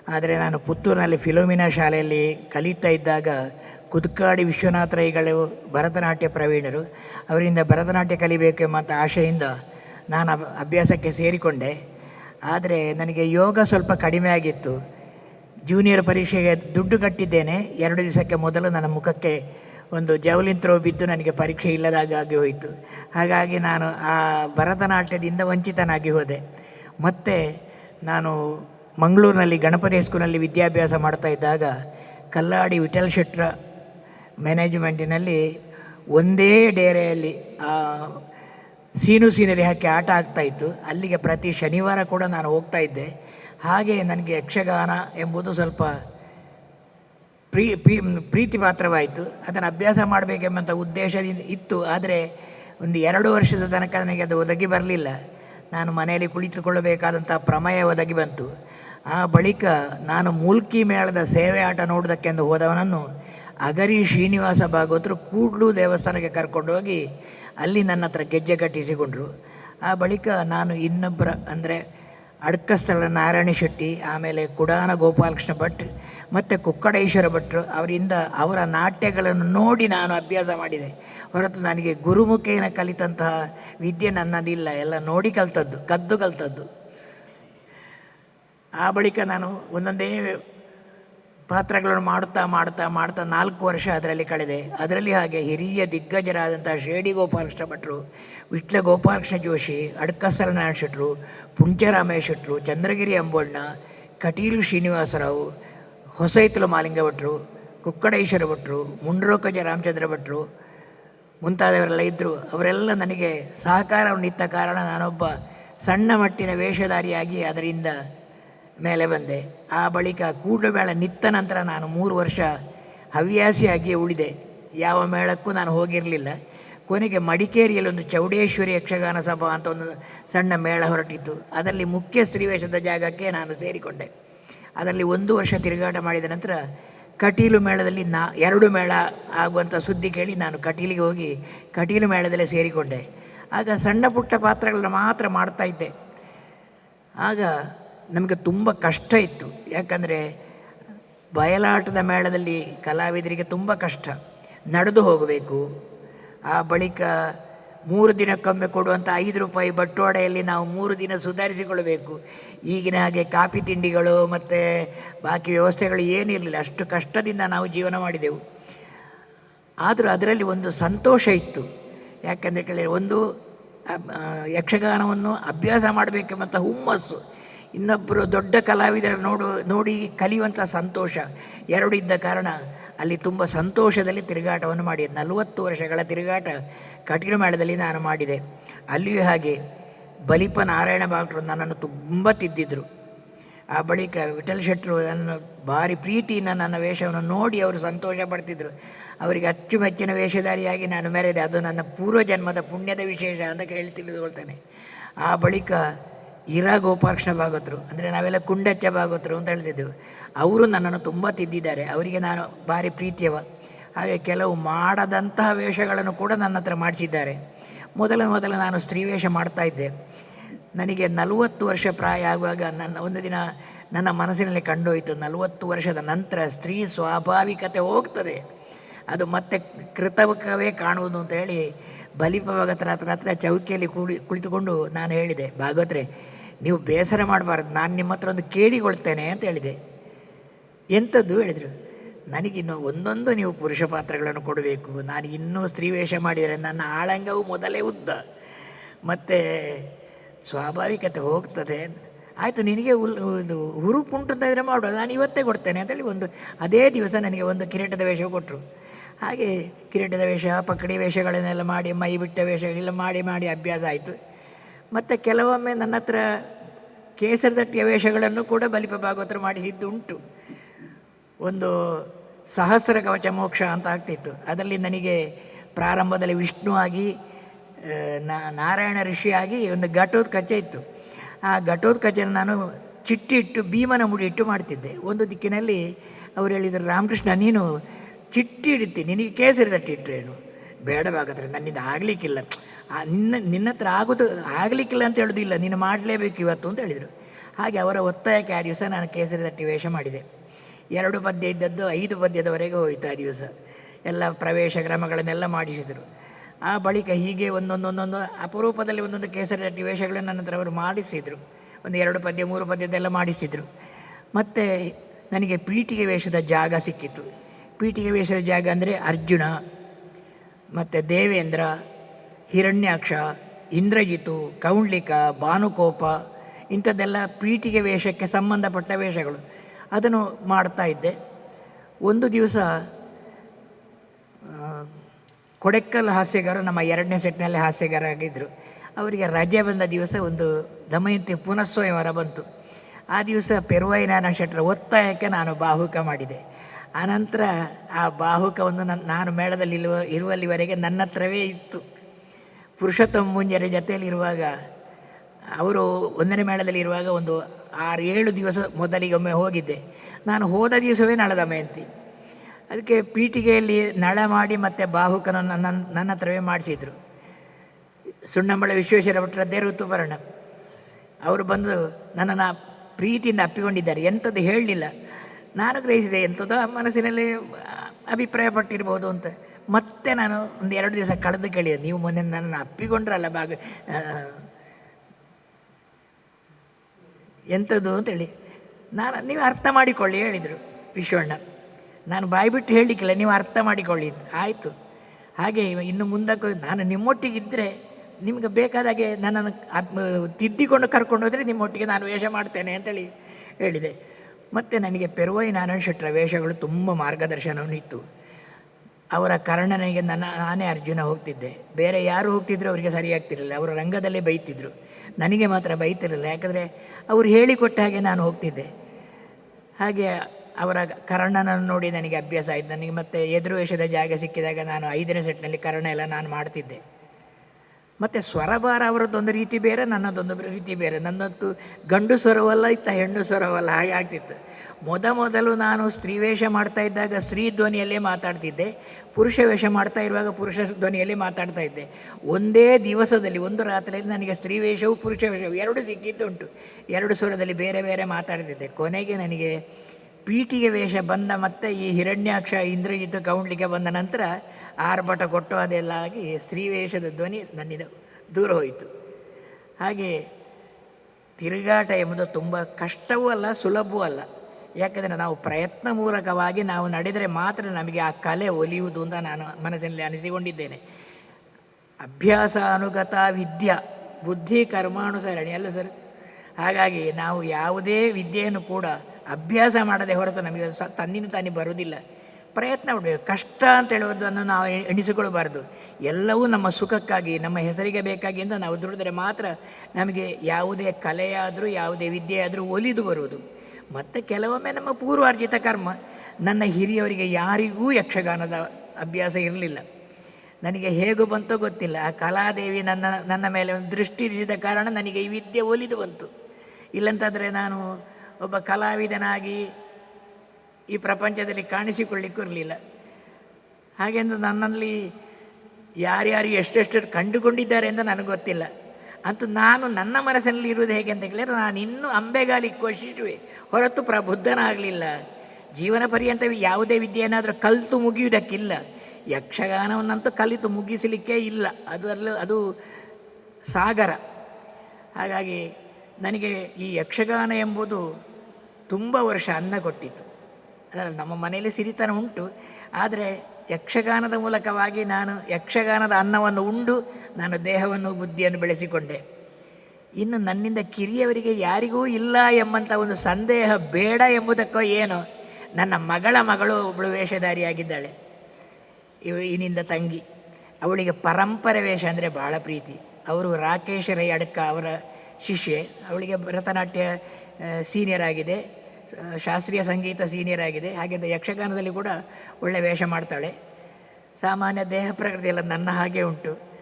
ಆದರೆ ನಾನು ಪುತ್ತೂರಿನಲ್ಲಿ ಫಿಲೋಮಿನಾ ಶಾಲೆಯಲ್ಲಿ ಕಲಿತಾ ಇದ್ದಾಗ ಕುದ್ಕಾಡಿ ವಿಶ್ವನಾಥರೈಗಳು ಭರತನಾಟ್ಯ ಪ್ರವೀಣರು. ಅವರಿಂದ ಭರತನಾಟ್ಯ ಕಲಿಬೇಕು ಆಶೆಯಿಂದ ನಾನು ಅಭ್- ಅಭ್ಯಾಸಕ್ಕೆ ಸೇರಿಕೊಂಡೆ. ಆದರೆ ನನಗೆ ಯೋಗ ಸ್ವಲ್ಪ ಕಡಿಮೆ ಆಗಿತ್ತು. ಜೂನಿಯರ್ ಪರೀಕ್ಷೆಗೆ ದುಡ್ಡು ಕಟ್ಟಿದ್ದೇನೆ. ಎರಡು ದಿವಸಕ್ಕೆ ಮೊದಲು ನನ್ನ ಮುಖಕ್ಕೆ ಒಂದು ಜವಲಿನ್ ಥ್ರೋ ಬಿದ್ದು ನನಗೆ ಪರೀಕ್ಷೆ ಇಲ್ಲದಾಗಿ ಹೋಯಿತು. ಹಾಗಾಗಿ ನಾನು ಆ ಭರತನಾಟ್ಯದಿಂದ ವಂಚಿತನಾಗಿ ಹೋದೆ. ಮತ್ತು ನಾನು ಮಂಗಳೂರಿನಲ್ಲಿ, ಗಣಪತಿ ಸ್ಕೂಲಲ್ಲಿ ವಿದ್ಯಾಭ್ಯಾಸ ಮಾಡ್ತಾ ಇದ್ದಾಗ ಕಲ್ಲಾಡಿ ವಿಠಲ್ ಶೆಟ್ರ ಮ್ಯಾನೇಜ್ಮೆಂಟಿನಲ್ಲಿ ಒಂದೇ ಡೇರೆಯಲ್ಲಿ ಸೀನು ಸೀನರಿ ಹಾಕಿ ಆಟ ಆಗ್ತಾಯಿತ್ತು ಅಲ್ಲಿಗೆ ಪ್ರತಿ ಶನಿವಾರ ಕೂಡ ನಾನು ಹೋಗ್ತಾ ಇದ್ದೆ. ಹಾಗೆ ನನಗೆ ಯಕ್ಷಗಾನ ಎಂಬುದು ಸ್ವಲ್ಪ ಪ್ರೀ ಪ್ರೀ, ಪ್ರೀತಿ ಪಾತ್ರವಾಯಿತು. ಅದನ್ನು ಅಭ್ಯಾಸ ಮಾಡಬೇಕೆಂಬಂಥ ಉದ್ದೇಶದಿಂದ ಇತ್ತು. ಆದರೆ ಒಂದು ಎರಡು ವರ್ಷದ ತನಕ ನನಗೆ ಅದು ಒದಗಿ ಬರಲಿಲ್ಲ. ನಾನು ಮನೆಯಲ್ಲಿ ಕುಳಿತುಕೊಳ್ಳಬೇಕಾದಂಥ ಪ್ರಮೇಯ ಒದಗಿ ಬಂತು. ಆ ಬಳಿಕ ನಾನು ಮೂಲ್ಕಿ ಮೇಳದ ಸೇವೆ ಆಟ ನೋಡೋದಕ್ಕೆಂದು ಹೋದವನನ್ನು ಅಗರಿ ಶ್ರೀನಿವಾಸ ಭಾಗವತರು ಕೂಡ್ಲು ದೇವಸ್ಥಾನಕ್ಕೆ ಕರ್ಕೊಂಡು ಹೋಗಿ ಅಲ್ಲಿ ನನ್ನ ಹತ್ರ ಗೆಜ್ಜೆ ಕಟ್ಟಿಸಿಕೊಂಡರು. ಆ ಬಳಿಕ ನಾನು ಇನ್ನೊಬ್ಬರ, ಅಂದರೆ ಅಡ್ಕಸ್ಥಳ ನಾರಾಯಣ ಶೆಟ್ಟಿ, ಆಮೇಲೆ ಕುಡಾನ ಗೋಪಾಲಕೃಷ್ಣ ಭಟ್, ಮತ್ತು ಕುಕ್ಕಡೇಶ್ವರ ಭಟ್ರು, ಅವರಿಂದ ಅವರ ನಾಟ್ಯಗಳನ್ನು ನೋಡಿ ನಾನು ಅಭ್ಯಾಸ ಮಾಡಿದೆ. ಹೊರತು ನನಗೆ ಗುರುಮುಖೇನ ಕಲಿತಂತಹ ವಿದ್ಯೆ ನನ್ನದಿಲ್ಲ, ಎಲ್ಲ ನೋಡಿ ಕಲ್ತದ್ದು, ಕದ್ದು ಕಲ್ತದ್ದು. ಆ ಬಳಿಕ ನಾನು ಒಂದೊಂದೇ ಪಾತ್ರಗಳನ್ನು ಮಾಡುತ್ತಾ ಮಾಡ್ತಾ ಮಾಡ್ತಾ ನಾಲ್ಕು ವರ್ಷ ಅದರಲ್ಲಿ ಕಳೆದೆ. ಅದರಲ್ಲಿ ಹಾಗೆ ಹಿರಿಯ ದಿಗ್ಗಜರಾದಂಥ ಶೇಡಿ ಗೋಪಾಲಕೃಷ್ಣ ಭಟ್ರು, ವಿಟ್ಲ ಗೋಪಾಲಕೃಷ್ಣ ಜೋಶಿ ಅಡ್ಕಸರ ಶೆಟ್ಟರು ಶೆಟ್ರು, ಪುಂಚರಾಮೇಶ್ ಶೆಟ್ರು, ಚಂದ್ರಗಿರಿ ಅಂಬೋಣ್ಣ ಕಟೀಲು ಶ್ರೀನಿವಾಸರಾವು, ಹೊಸೈತಲು ಮಾಲಿಂಗ ಭಟ್ರು, ಕುಕ್ಕಡೇಶ್ವರ ಭಟ್ರು, ಮುಂಡ್ರೋಕಜ ರಾಮಚಂದ್ರ ಭಟ್ರು ಮುಂತಾದವರೆಲ್ಲ ಇದ್ದರು ಅವರೆಲ್ಲ ನನಗೆ ಸಹಕಾರವನ್ನಿತ್ತ ಕಾರಣ ನಾನೊಬ್ಬ ಸಣ್ಣ ಮಟ್ಟಿನ ವೇಷಧಾರಿಯಾಗಿ ಅದರಿಂದ ಮೇಲೆ ಬಂದೆ. ಆ ಬಳಿಕ ಕೂಡಲು ಮೇಳ ನಿತ್ತ ನಂತರ ನಾನು ಮೂರು ವರ್ಷ ಹವ್ಯಾಸಿಯಾಗಿಯೇ ಉಳಿದೆ. ಯಾವ ಮೇಳಕ್ಕೂ ನಾನು ಹೋಗಿರಲಿಲ್ಲ. ಕೊನೆಗೆ ಮಡಿಕೇರಿಯಲ್ಲಿ ಒಂದು ಚೌಡೇಶ್ವರಿ ಯಕ್ಷಗಾನ ಸಭಾ ಅಂತ ಒಂದು ಸಣ್ಣ ಮೇಳ ಹೊರಟಿತ್ತು. ಅದರಲ್ಲಿ ಮುಖ್ಯ ಸ್ತ್ರೀವೇಷದ ಜಾಗಕ್ಕೆ ನಾನು ಸೇರಿಕೊಂಡೆ. ಅದರಲ್ಲಿ ಒಂದು ವರ್ಷ ತಿರುಗಾಟ ಮಾಡಿದ ನಂತರ ಕಟೀಲು ಮೇಳದಲ್ಲಿ ನಾ, ಎರಡು ಮೇಳ ಆಗುವಂಥ ಸುದ್ದಿ ಕೇಳಿ ನಾನು ಕಟೀಲಿಗೆ ಹೋಗಿ ಕಟೀಲು ಮೇಳದಲ್ಲೇ ಸೇರಿಕೊಂಡೆ. ಆಗ ಸಣ್ಣ ಪುಟ್ಟ ಪಾತ್ರಗಳನ್ನ ಮಾತ್ರ ಮಾಡ್ತಾ ಇದ್ದೆ. ಆಗ ನಮಗೆ ತುಂಬ ಕಷ್ಟ ಇತ್ತು. ಯಾಕಂದರೆ ಬಯಲಾಟದ ಮೇಳದಲ್ಲಿ ಕಲಾವಿದರಿಗೆ ತುಂಬ ಕಷ್ಟ. ನಡೆದು ಹೋಗಬೇಕು. ಆ ಬಳಿಕ ಮೂರು ದಿನಕ್ಕೊಮ್ಮೆ ಕೊಡುವಂಥ ಐದು ರೂಪಾಯಿ ಬಟ್ಟೋಡೆಯಲ್ಲಿ ನಾವು ಮೂರು ದಿನ ಸುಧಾರಿಸಿಕೊಳ್ಳಬೇಕು. ಈಗಿನ ಹಾಗೆ ಕಾಫಿ ತಿಂಡಿಗಳು ಮತ್ತು ಬಾಕಿ ವ್ಯವಸ್ಥೆಗಳು ಏನಿರಲಿಲ್ಲ. ಅಷ್ಟು ಕಷ್ಟದಿಂದ ನಾವು ಜೀವನ ಮಾಡಿದೆವು. ಆದರೂ ಅದರಲ್ಲಿ ಒಂದು ಸಂತೋಷ ಇತ್ತು. ಯಾಕೆಂದರೆ ಕೇಳಿದರೆ ಒಂದು ಯಕ್ಷಗಾನವನ್ನು ಅಭ್ಯಾಸ ಮಾಡಬೇಕೆಂಬಂಥ ಹುಮ್ಮಸ್ಸು. ಇನ್ನೊಬ್ಬರು ದೊಡ್ಡ ಕಲಾವಿದರ ನೋಡು, ನೋಡಿ ಕಲಿಯುವಂಥ ಸಂತೋಷ. ಎರಡಿದ್ದ ಕಾರಣ ಅಲ್ಲಿ ತುಂಬ ಸಂತೋಷದಲ್ಲಿ ತಿರುಗಾಟವನ್ನು ಮಾಡಿದೆ ನಲವತ್ತು ವರ್ಷಗಳ ತಿರುಗಾಟ ಕಟೀಲು ಮೇಳದಲ್ಲಿ ನಾನು ಮಾಡಿದೆ. ಅಲ್ಲಿಯೂ ಹಾಗೆ ಬಲಿಪ ನಾರಾಯಣ ಭಟ್ರು ನನ್ನನ್ನು ತುಂಬ ತಿದ್ದಿದ್ರು. ಆ ಬಳಿಕ ವಿಠಲ್ ಶೆಟ್ಟರು ನನ್ನ ಭಾರಿ ಪ್ರೀತಿಯಿಂದ ನನ್ನ ವೇಷವನ್ನು ನೋಡಿ ಅವರು ಸಂತೋಷ ಪಡ್ತಿದ್ರು. ಅವರಿಗೆ ಅಚ್ಚುಮೆಚ್ಚಿನ ವೇಷಧಾರಿಯಾಗಿ ನಾನು ಮೆರೆದೆ. ಅದು ನನ್ನ ಪೂರ್ವಜನ್ಮದ ಪುಣ್ಯದ ವಿಶೇಷ ಅಂತ ಕೇಳಿ ತಿಳಿದುಕೊಳ್ತೇನೆ. ಆ ಬಳಿಕ ಇರಾ ಗೋಪಾಲಕೃಷ್ಣ ಭಾಗವತರು. ಅಂದರೆ ನಾವೆಲ್ಲ ಕುಂಡಚ್ಚ ಭಾಗವತರು ಅಂತ ಹೇಳ್ತಿದ್ದೆವು ಅವರು ನನ್ನನ್ನು ತುಂಬ ತಿದ್ದಿದ್ದಾರೆ. ಅವರಿಗೆ ನಾನು ಭಾರಿ ಪ್ರೀತಿಯವ. ಹಾಗೆ ಕೆಲವು ಮಾಡದಂತಹ ವೇಷಗಳನ್ನು ಕೂಡ ನನ್ನ ಹತ್ರ ಮಾಡಿಸಿದ್ದಾರೆ. ಮೊದಲ ಮೊದಲು ನಾನು ಸ್ತ್ರೀ ವೇಷ ಮಾಡ್ತಾ ಇದ್ದೆ. ನನಗೆ ನಲವತ್ತು ವರ್ಷ ಪ್ರಾಯ ಆಗುವಾಗ ನನ್ನ ಒಂದು ದಿನ ನನ್ನ ಮನಸ್ಸಿನಲ್ಲಿ ಕಂಡೋಯಿತು. ನಲವತ್ತು ವರ್ಷದ ನಂತರ ಸ್ತ್ರೀ ಸ್ವಾಭಾವಿಕತೆ ಹೋಗ್ತದೆ. ಅದು ಮತ್ತೆ ಕೃತಕವೇ ಕಾಣುವುದು ಅಂತ ಹೇಳಿ ಬಲಿಪ ಭಗತನ ಹತ್ರ ಹತ್ರ ಚೌಕಿಯಲ್ಲಿ ಕುಳಿ ಕುಳಿತುಕೊಂಡು ನಾನು ಹೇಳಿದೆ, ಭಾಗವತ್ರೆ ನೀವು ಬೇಸರ ಮಾಡಬಾರ್ದು. ನಾನು ನಿಮ್ಮ ಹತ್ರ ಒಂದು ಕೇಳಿಕೊಳ್ತೇನೆ ಅಂತ ಹೇಳಿದೆ. ಎಂಥದ್ದು ಹೇಳಿದರು. ನನಗಿನ್ನು ಒಂದೊಂದು ನೀವು ಪುರುಷ ಪಾತ್ರಗಳನ್ನು ಕೊಡಬೇಕು. ನಾನು ಇನ್ನೂ ಸ್ತ್ರೀವೇಷ ಮಾಡಿದರೆ ನನ್ನ ಆಳಂಗವು ಮೊದಲೇ ಉದ್ದ. ಮತ್ತು ಸ್ವಾಭಾವಿಕತೆ ಹೋಗ್ತದೆ ಆಯಿತು, ನಿನಗೆ ಉಲ್, ಇದು ಹುರುಪುಂಟು ಅಂತ ಇದ್ರೆ ಮಾಡುವ. ನಾನು ಇವತ್ತೇ ಕೊಡ್ತೇನೆ ಅಂತೇಳಿ ಒಂದು, ಅದೇ ದಿವಸ ನನಗೆ ಒಂದು ಕಿರೀಟದ ವೇಷ ಕೊಟ್ಟರು ಹಾಗೆ ಕಿರೀಟದ ವೇಷ, ಪಕಡಿ ವೇಷಗಳನ್ನೆಲ್ಲ ಮಾಡಿ, ಮೈ ಬಿಟ್ಟ ವೇಷಗಳೆಲ್ಲ ಮಾಡಿ ಮಾಡಿ ಅಭ್ಯಾಸ ಆಯಿತು. ಮತ್ತು ಕೆಲವೊಮ್ಮೆ ನನ್ನ ಹತ್ರ ಕೇಸರದಟ್ಟಿಯ ವೇಷಗಳನ್ನು ಕೂಡ ಬಲಿಪ ಭಾಗವತರು ಮಾಡಿಸಿದ್ದುಂಟು. ಒಂದು ಸಹಸ್ರ ಕವಚ ಮೋಕ್ಷ ಅಂತ ಆಗ್ತಿತ್ತು. ಅದರಲ್ಲಿ ನನಗೆ ಪ್ರಾರಂಭದಲ್ಲಿ ವಿಷ್ಣು ಆಗಿ ನಾರಾಯಣ ಋಷಿಯಾಗಿ ಒಂದು ಘಟೋತ್ಕಚ ಇತ್ತು. ಆ ಘಟೋತ್ಕಚನ ನಾನು ಚಿಟ್ಟಿ ಇಟ್ಟು ಭೀಮನ ಮುಡಿ ಇಟ್ಟು ಮಾಡ್ತಿದ್ದೆ. ಒಂದು ದಿಕ್ಕಿನಲ್ಲಿ ಅವರು ಹೇಳಿದರು, ರಾಮಕೃಷ್ಣ, ನೀನು ಚಿಟ್ಟಿ ಇಡ್ತೀನಿ ನಿನಗೆ ಕೇಸರಿ ತಟ್ಟಿ ಇಟ್ಟರೇನು ಬೇಡ ಬಾಗದ್ರೆ ನನ್ನಿಂದ ಆಗಲಿಕ್ಕಿಲ್ಲ. ನಿನ್ನ ನಿನ್ನ ಹತ್ರ ಆಗೋದು, ಆಗಲಿಕ್ಕಿಲ್ಲ ಅಂತ ಹೇಳೋದಿಲ್ಲ. ನೀನು ಮಾಡಲೇಬೇಕು ಇವತ್ತು ಅಂತ ಹೇಳಿದರು. ಹಾಗೆ ಅವರ ಒತ್ತಾಯಕ್ಕೆ ಆ ದಿವಸ ನಾನು ಕೇಸರಿ ತಟ್ಟಿ ವೇಷ ಮಾಡಿದೆ. ಎರಡು ಪದ್ಯ ಇದ್ದದ್ದು ಐದು ಪದ್ಯದವರೆಗೆ ಹೋಯಿತು ಆ ದಿವಸ. ಎಲ್ಲ ಪ್ರವೇಶ ಕ್ರಮಗಳನ್ನೆಲ್ಲ ಮಾಡಿಸಿದರು. ಆ ಬಳಿಕ ಹೀಗೆ ಒಂದೊಂದೊಂದೊಂದು ಅಪರೂಪದಲ್ಲಿ ಒಂದೊಂದು ಕೇಸರಿ ತಟ್ಟಿ ವೇಷಗಳನ್ನು ನನ್ನ ಹತ್ರ ಅವರು ಮಾಡಿಸಿದರು. ಒಂದು ಎರಡು ಪದ್ಯ, ಮೂರು ಪದ್ಯದೆಲ್ಲ ಮಾಡಿಸಿದರು. ಮತ್ತು ನನಗೆ ಪೀಠಿಗೆ ವೇಷದ ಜಾಗ ಸಿಕ್ಕಿತ್ತು. ಪೀಠಿಗೆ ವೇಷದ ಜಾಗ ಅಂದರೆ ಅರ್ಜುನ. ಮತ್ತು ದೇವೇಂದ್ರ, ಹಿರಣ್ಯಾಕ್ಷ, ಇಂದ್ರಜಿತು, ಕೌಂಡ್ಲಿಕ, ಭಾನುಕೋಪ ಇಂಥದ್ದೆಲ್ಲ ಪೀಠಿಗೆ ವೇಷಕ್ಕೆ ಸಂಬಂಧಪಟ್ಟ ವೇಷಗಳು. ಅದನ್ನು ಮಾಡ್ತಾ ಇದ್ದೆ. ಒಂದು ದಿವಸ ಕೊಡೆಕ್ಕಲ್ ಹಾಸ್ಯಗಾರ, ನಮ್ಮ ಎರಡನೇ ಸೆಟ್ನಲ್ಲಿ ಹಾಸ್ಯಗಾರ ಆಗಿದ್ದರು ಅವರಿಗೆ ರಜೆ ಬಂದ ದಿವಸ ಒಂದು ದಮಯಂತಿ ಪುನಸ್ವಯವರ ಬಂತು. ಆ ದಿವಸ ಪೆರುವೈನಾನ ಶೆಟ್ಟರ ಒತ್ತಾಯಕ್ಕೆ ನಾನು ಬಾಹುಕ ಮಾಡಿದೆ. ಆನಂತರ ಆ ಬಾಹುಕವನ್ನು ನನ್ನ ನಾನು ಮೇಳದಲ್ಲಿ ಇರುವ ಇರುವಲ್ಲಿವರೆಗೆ ನನ್ನ ಹತ್ರವೇ ಇತ್ತು. ಪುರುಷೋತ್ತಮ ಮುಂಜಾನೆ ಜೊತೆಯಲ್ಲಿ ಇರುವಾಗ ಅವರು ಒಂದನೇ ಮೇಳದಲ್ಲಿ ಇರುವಾಗ ಒಂದು ಆರು ಏಳು ದಿವಸ ಮೊದಲಿಗೆ ಒಮ್ಮೆ ಹೋಗಿದ್ದೆ. ನಾನು ಹೋದ ದಿವಸವೇ ನಳದ ದಮಯಂತಿ ಅದಕ್ಕೆ ಪೀಠಿಗೆಯಲ್ಲಿ ನಳ ಮಾಡಿ ಮತ್ತು ಬಾಹುಕನ ನನ್ನ ನನ್ನ ಹತ್ರವೇ ಮಾಡಿಸಿದ್ರು. ಸುಣ್ಣಂಬಳ ವಿಶ್ವೇಶ್ವರ ಭಟ್ರದ್ದೇ ಋತುಪರ್ಣ ಅವರು ಬಂದು ನನ್ನನ್ನು ಪ್ರೀತಿಯಿಂದ ಅಪ್ಪಿಕೊಂಡಿದ್ದಾರೆ. ಎಂಥದ್ದು ಹೇಳಲಿಲ್ಲ. ನಾನು ಗ್ರಹಿಸಿದೆ ಎಂಥದೋ ಮನಸ್ಸಿನಲ್ಲಿ ಅಭಿಪ್ರಾಯ ಪಟ್ಟಿರ್ಬೋದು ಅಂತ. ಮತ್ತೆ ನಾನು ಒಂದು ಎರಡು ದಿವಸ ಕಳೆದು ಕೇಳಿದೆ. ನೀವು ಮೊನ್ನೆ ನನ್ನನ್ನು ಅಪ್ಪಿಕೊಂಡ್ರಲ್ಲ ಆ, ಎಂಥದ್ದು ಅಂತೇಳಿ ನಾನು ನೀವು ಅರ್ಥ ಮಾಡಿಕೊಳ್ಳಿ ಹೇಳಿದರು ವಿಶ್ವಣ್ಣ. ನಾನು ಬಾಯಿ ಬಿಟ್ಟು ಹೇಳಲಿಕ್ಕಿಲ್ಲ ನೀವು ಅರ್ಥ ಮಾಡಿಕೊಳ್ಳಿ. ಆಯಿತು. ಹಾಗೆ ಇನ್ನು ಮುಂದಕ್ಕೂ ನಾನು ನಿಮ್ಮೊಟ್ಟಿಗಿದ್ದರೆ ನಿಮ್ಗೆ ಬೇಕಾದಾಗೆ ನನ್ನನ್ನು ತಿದ್ದಿಕೊಂಡು ಕರ್ಕೊಂಡು ಹೋದರೆ ನಿಮ್ಮೊಟ್ಟಿಗೆ ನಾನು ವೇಷ ಮಾಡ್ತೇನೆ ಅಂತೇಳಿ ಹೇಳಿದೆ. ಮತ್ತು ನನಗೆ ಪೆರುವೈ ನಾರಾಯಣ ಶೆಟ್ಟರ ವೇಷಗಳು ತುಂಬ ಮಾರ್ಗದರ್ಶನವನ್ನು ಇತ್ತು ಅವರ ಕರ್ಣನಿಗೆ ನನ್ನ, ನಾನೇ ಅರ್ಜುನ ಹೋಗ್ತಿದ್ದೆ. ಬೇರೆ ಯಾರು ಹೋಗ್ತಿದ್ರು ಅವರಿಗೆ ಸರಿಯಾಗ್ತಿರಲಿಲ್ಲ. ಅವರ ರಂಗದಲ್ಲೇ ಬೈತಿದ್ರು. ನನಗೆ ಮಾತ್ರ ಬೈತಿರಲಿಲ್ಲ. ಯಾಕಂದರೆ ಅವರು ಹೇಳಿಕೊಟ್ಟ ಹಾಗೆ ನಾನು ಹೋಗ್ತಿದ್ದೆ. ಹಾಗೆ ಅವರ ಕರ್ಣನನ್ನು ನೋಡಿ ನನಗೆ ಅಭ್ಯಾಸ ಆಯಿತು. ನನಗೆ ಮತ್ತೆ ಎದುರು ವೇಷದ ಜಾಗ ಸಿಕ್ಕಿದಾಗ ನಾನು ಐದನೇ ಸೆಟ್ನಲ್ಲಿ ಕರ್ಣ ಎಲ್ಲ ನಾನು ಮಾಡ್ತಿದ್ದೆ. ಮತ್ತು ಸ್ವರಭಾರ ಅವರದ್ದೊಂದು ರೀತಿ ಬೇರೆ, ನನ್ನದೊಂದು ರೀತಿ ಬೇರೆ. ನನ್ನದ್ದು ಗಂಡು ಸ್ವರವಲ್ಲ, ಇತ್ತ ಹೆಣ್ಣು ಸ್ವರವಲ್ಲ, ಹಾಗೆ ಆಗ್ತಿತ್ತು. ಮೊದ ಮೊದಲು ನಾನು ಸ್ತ್ರೀ ವೇಷ ಮಾಡ್ತಾ ಇದ್ದಾಗ ಸ್ತ್ರೀ ಧ್ವನಿಯಲ್ಲೇ ಮಾತಾಡ್ತಿದ್ದೆ. ಪುರುಷ ವೇಷ ಮಾಡ್ತಾ ಇರುವಾಗ ಪುರುಷ ಧ್ವನಿಯಲ್ಲೇ ಮಾತಾಡ್ತಾ ಇದ್ದೆ. ಒಂದೇ ದಿವಸದಲ್ಲಿ, ಒಂದು ರಾತ್ರಿಯಲ್ಲಿ ನನಗೆ ಸ್ತ್ರೀ ವೇಷವು ಪುರುಷ ವೇಷವು ಎರಡು ಸಿಕ್ಕಿದ್ದುಂಟು. ಎರಡು ಸ್ವರದಲ್ಲಿ ಬೇರೆ ಬೇರೆ ಮಾತಾಡ್ತಿದ್ದೆ. ಕೊನೆಗೆ ನನಗೆ ಪೀಟಿಗೆ ವೇಷ ಬಂದ ಮತ್ತೆ ಈ ಹಿರಣ್ಯಾಕ್ಷ ಇಂದ್ರಜಿತ್ ಕೌಂಡ್ಲಿಗೆ ಬಂದ ನಂತರ ಆರ್ಭಟ ಕೊಟ್ಟು ಅದೆಲ್ಲ ಆಗಿ ಸ್ತ್ರೀವೇಷದ ಧ್ವನಿ ನನ್ನಿಂದ ದೂರ ಹೋಯಿತು. ಹಾಗೆ ತಿರುಗಾಟ ಎಂಬುದು ತುಂಬ ಕಷ್ಟವೂ ಅಲ್ಲ, ಸುಲಭವೂ ಅಲ್ಲ. ಯಾಕಂದರೆ ನಾವು ಪ್ರಯತ್ನ ಮೂಲಕವಾಗಿ ನಾವು ನಡೆದರೆ ಮಾತ್ರ ನಮಗೆ ಆ ಕಲೆ ಒಲಿಯುವುದು ಅಂತ ನಾನು ಮನಸ್ಸಿನಲ್ಲಿ ಅನಿಸಿಕೊಂಡಿದ್ದೇನೆ. ಅಭ್ಯಾಸ ಅನುಗತ ವಿದ್ಯಾ, ಬುದ್ಧಿ, ಕರ್ಮಾನುಸರಣೆ, ಅಲ್ಲ ಸರ್? ಹಾಗಾಗಿ ನಾವು ಯಾವುದೇ ವಿದ್ಯೆಯನ್ನು ಕೂಡ ಅಭ್ಯಾಸ ಮಾಡದೆ ಹೊರತು ನಮಗೆ ಸ, ತನ್ನಿಂದ ತಾನೇ ಬರುವುದಿಲ್ಲ. ಪ್ರಯತ್ನ ಮಾಡಬೇಕು ಕಷ್ಟ ಅಂತ ಹೇಳುವುದನ್ನು ನಾವು ಎಣಿಸಿಕೊಳ್ಳಬಾರ್ದು. ಎಲ್ಲವೂ ನಮ್ಮ ಸುಖಕ್ಕಾಗಿ, ನಮ್ಮ ಹೆಸರಿಗೆ ಬೇಕಾಗಿ ಅಂತ ನಾವು ದುಡಿದರೆ ಮಾತ್ರ ನಮಗೆ ಯಾವುದೇ ಕಲೆಯಾದರೂ, ಯಾವುದೇ ವಿದ್ಯೆಯಾದರೂ ಒಲಿದು ಬರುವುದು. ಮತ್ತು ಕೆಲವೊಮ್ಮೆ ನಮ್ಮ ಪೂರ್ವಾರ್ಜಿತ ಕರ್ಮ, ನನ್ನ ಹಿರಿಯವರಿಗೆ ಯಾರಿಗೂ ಯಕ್ಷಗಾನದ ಅಭ್ಯಾಸ ಇರಲಿಲ್ಲ. ನನಗೆ ಹೇಗೂ ಬಂತೋ ಗೊತ್ತಿಲ್ಲ. ಆ ಕಲಾದೇವಿ ನನ್ನ ನನ್ನ ಮೇಲೆ ಒಂದು ದೃಷ್ಟಿ ಇರಿಸಿದ ಕಾರಣ ನನಗೆ ಈ ವಿದ್ಯೆ ಒಲಿದು ಬಂತು. ಇಲ್ಲಂತಾದರೆ ನಾನು ಒಬ್ಬ ಕಲಾವಿದನಾಗಿ ಈ ಪ್ರಪಂಚದಲ್ಲಿ ಕಾಣಿಸಿಕೊಳ್ಳಿಕ್ಕೂ ಇರಲಿಲ್ಲ. ಹಾಗೆಂದು ನನ್ನಲ್ಲಿ ಯಾರ್ಯಾರು ಎಷ್ಟೆಷ್ಟು ಕಂಡುಕೊಂಡಿದ್ದಾರೆ ಅಂತ ನನಗೆ ಗೊತ್ತಿಲ್ಲ. ಅಂತೂ ನಾನು ನನ್ನ ಮನಸ್ಸಿನಲ್ಲಿ ಇರುವುದು ಹೇಗೆ ಅಂತ ಹೇಳಿದ್ರೆ ನಾನು ಇನ್ನೂ ಅಂಬೆಗಾಲಿ ಕೋಶಿಸುವೆ. ಹೊರತು ಪ್ರಬುದ್ಧನಾಗಲಿಲ್ಲ. ಜೀವನ ಪರ್ಯಂತ ಯಾವುದೇ ವಿದ್ಯೆಯನ್ನಾದರೂ ಕಲಿತು ಮುಗಿಯುವುದಕ್ಕಿಲ್ಲ. ಯಕ್ಷಗಾನವನ್ನಂತೂ ಕಲಿತು ಮುಗಿಸಲಿಕ್ಕೆ ಇಲ್ಲ. ಅದು ಅಲ್ಲ, ಅದು ಸಾಗರ. ಹಾಗಾಗಿ ನನಗೆ ಈ ಯಕ್ಷಗಾನ ಎಂಬುದು ತುಂಬ ವರ್ಷ ಅನ್ನ ಅದಲ್ಲ ನಮ್ಮ ಮನೆಯಲ್ಲಿ ಸಿರಿತನ ಉಂಟು. ಆದರೆ ಯಕ್ಷಗಾನದ ಮೂಲಕವಾಗಿ ನಾನು ಯಕ್ಷಗಾನದ ಅನ್ನವನ್ನು ಉಂಡು, ನಾನು ದೇಹವನ್ನು, ಬುದ್ಧಿಯನ್ನು ಬೆಳೆಸಿಕೊಂಡೆ. ಇನ್ನು ನನ್ನಿಂದ ಕಿರಿಯವರಿಗೆ ಯಾರಿಗೂ ಇಲ್ಲ ಎಂಬಂಥ ಒಂದು ಸಂದೇಹ ಬೇಡ ಎಂಬುದಕ್ಕೋ ಏನೋ, ನನ್ನ ಮಗಳ ಮಗಳು ಒಬ್ಬಳು ವೇಷಧಾರಿಯಾಗಿದ್ದಾಳೆ. ಇವ ಇನ್ನಿಂದ ತಂಗಿ. ಅವಳಿಗೆ ಪರಂಪರೆ ವೇಷ ಅಂದರೆ ಭಾಳ ಪ್ರೀತಿ. ಅವರು ರಾಕೇಶ್ ರೈ ಅಡ್ಕ ಅವರ ಶಿಷ್ಯೆ. ಅವಳಿಗೆ ಭರತನಾಟ್ಯ ಸೀನಿಯರ್ ಆಗಿದೆ. ಶಾಸ್ತ್ರೀಯ ಸಂಗೀತ ಸೀನಿಯರ್ ಆಗಿದೆ. ಹಾಗೆಂದ ಯಕ್ಷಗಾನದಲ್ಲಿ ಕೂಡ ಒಳ್ಳೆ ವೇಷ ಮಾಡ್ತಾಳೆ. ಸಾಮಾನ್ಯ ದೇಹ ಪ್ರಕೃತಿ ಎಲ್ಲ ನನ್ನ ಹಾಗೆ ಉಂಟು.